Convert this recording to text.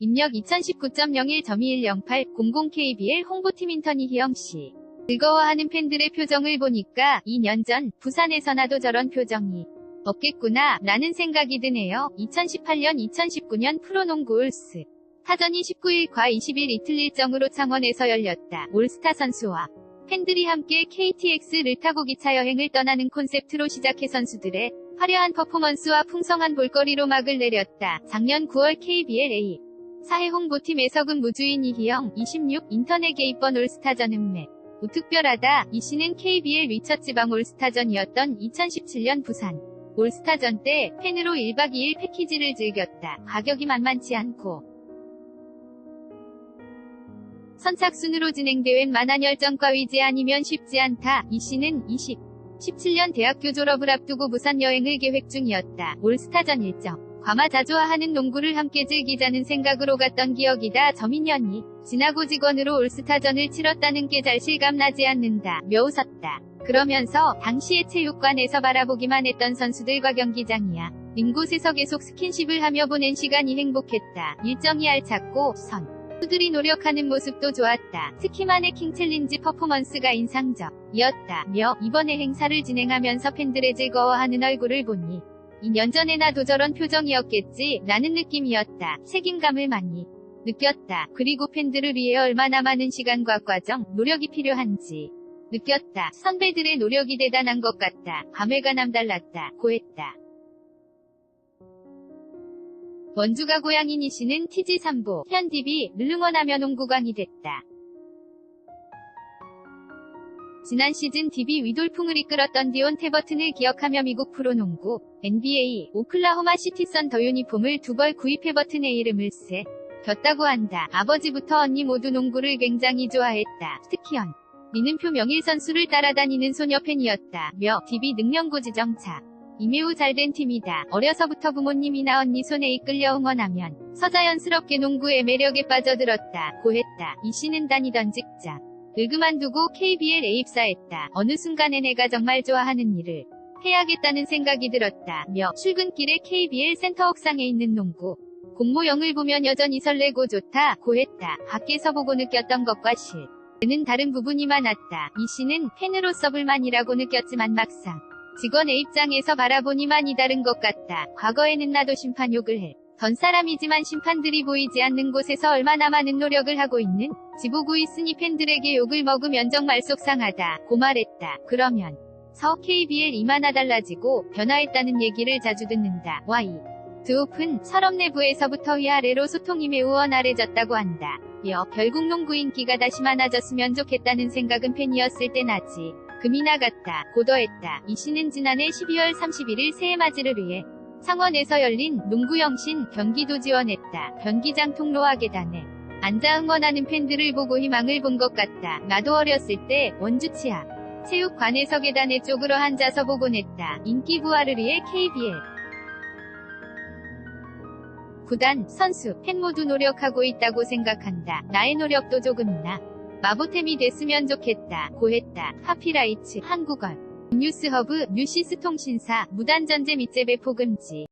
입력 2019.01.2108 00KBL 홍보팀 인턴이 희영씨. 즐거워하는 팬들의 표정을 보니까 2년 전 부산에서 나도 저런 표정이 없겠구나 라는 생각이 드네요. 2018년 2019년 프로농구 올스. 타전이 19일 과 20일 이틀 일정으로 창원에서 열렸다. 올스타 선수와 팬들이 함께 KTX를 타고 기차 여행을 떠나는 콘셉트로 시작해 선수들의 화려한 퍼포먼스와 풍성한 볼거리로 막을 내렸다. 작년 9월 KBLA 사회 홍보팀에서 근무주인 이희영 26 인터넷 게입번 올스타전 음매 우특별하다. 이 씨는 KBL 위처지방 올스타전이었던 2017년 부산 올스타전 때 팬으로 1박 2일 패키지를 즐겼다. 가격이 만만치 않고 선착순으로 진행대회 만한 열정과 위지 아니면 쉽지 않다. 이 씨는 20, 17년 대학교 졸업을 앞두고 부산 여행을 계획 중이었다. 올스타전 일정. 과마 자조화하는 농구를 함께 즐기자는 생각으로 갔던 기억이다. 저민현이 지나고 직원으로 올스타전을 치렀다는 게 잘 실감나지 않는다. 며 웃었다. 그러면서 당시에 체육관에서 바라보기만 했던 선수들과 경기장이야. 인 곳에서 계속 스킨십을 하며 보낸 시간이 행복했다. 일정이 알찼고 선. 수들이 노력하는 모습도 좋았다. 특히 마네킹 챌린지 퍼포먼스가 인상적이었다. 며 이번에 행사를 진행하면서 팬들의 즐거워하는 얼굴을 보니 2년 전에 나 도 저런 표정이었겠지 라는 느낌이었다. 책임감을 많이 느꼈다. 그리고 팬들을 위해 얼마나 많은 시간과 과정, 노력이 필요한지 느꼈다. 선배들의 노력이 대단한 것 같다. 감회가 남달랐다. 고했다. 원주가 고향인 이 씨는 TG 3부, 현디비, 를 응원하며 농구광이 됐다. 지난 시즌 DB 위돌풍을 이끌었던 디온 테버튼을 기억하며 미국 프로농구, NBA, 오클라호마 시티 선 더 유니폼을 두 벌 구입해 버튼의 이름을 세. 겼다고 한다. 아버지부터 언니 모두 농구를 굉장히 좋아했다. 특히 현. 미는 표명일 선수를 따라다니는 소녀 팬이었다. 며 DB 능력고 지정차. 이 매우 잘된 팀이다. 어려서부터 부모님이나 언니 손에 이끌려 응원하면 서자연스럽게 농구의 매력에 빠져들었다. 고했다. 이 씨는 다니던 직장. 을 그만두고 KBL에 입사했다. 어느 순간에 내가 정말 좋아하는 일을 해야겠다는 생각이 들었다. 며 출근길에 KBL 센터 옥상에 있는 농구 공모영을 보면 여전히 설레고 좋다. 고했다. 밖에서 보고 느꼈던 것과 실. 는 다른 부분이 많았다. 이 씨는 팬으로서 불만이라고 느꼈지만 막상 직원의 입장에서 바라보니만이 다른 것 같다. 과거에는 나도 심판 욕을 해. 던 사람이지만 심판들이 보이지 않는 곳에서 얼마나 많은 노력을 하고 있는 지 보고 있으니 팬들에게 욕을 먹으면 정 말 속상하다. 고말했다. 그러면 서 KBL 이만화 달라지고 변화했다는 얘기를 자주 듣는다. Y. 드오픈 철업 내부에서부터 위아래로 소통이 매우 원활해졌다고 한다. 여 결국 농구 인기가 다시 많아졌으면 좋겠다는 생각은 팬이었을 때 나지. 금이 나갔다. 고더했다. 이 씨는 지난해 12월 31일 새해 맞이를 위해 창원에서 열린 농구영신 경기도 지원했다. 경기장 통로와 계단에 앉아 응원하는 팬들을 보고 희망을 본 것 같다. 나도 어렸을 때 원주 치아 체육관에서 계단에 쪽으로 앉아서 보곤 했다. 인기 부활을 위해 KBL 구단, 선수, 팬 모두 노력하고 있다고 생각한다. 나의 노력도 조금이나 마보템이 됐으면 좋겠다. 고했다. 하피라이츠, 한국어 뉴스허브, 뉴시스 통신사, 무단전제 밑재배 포금지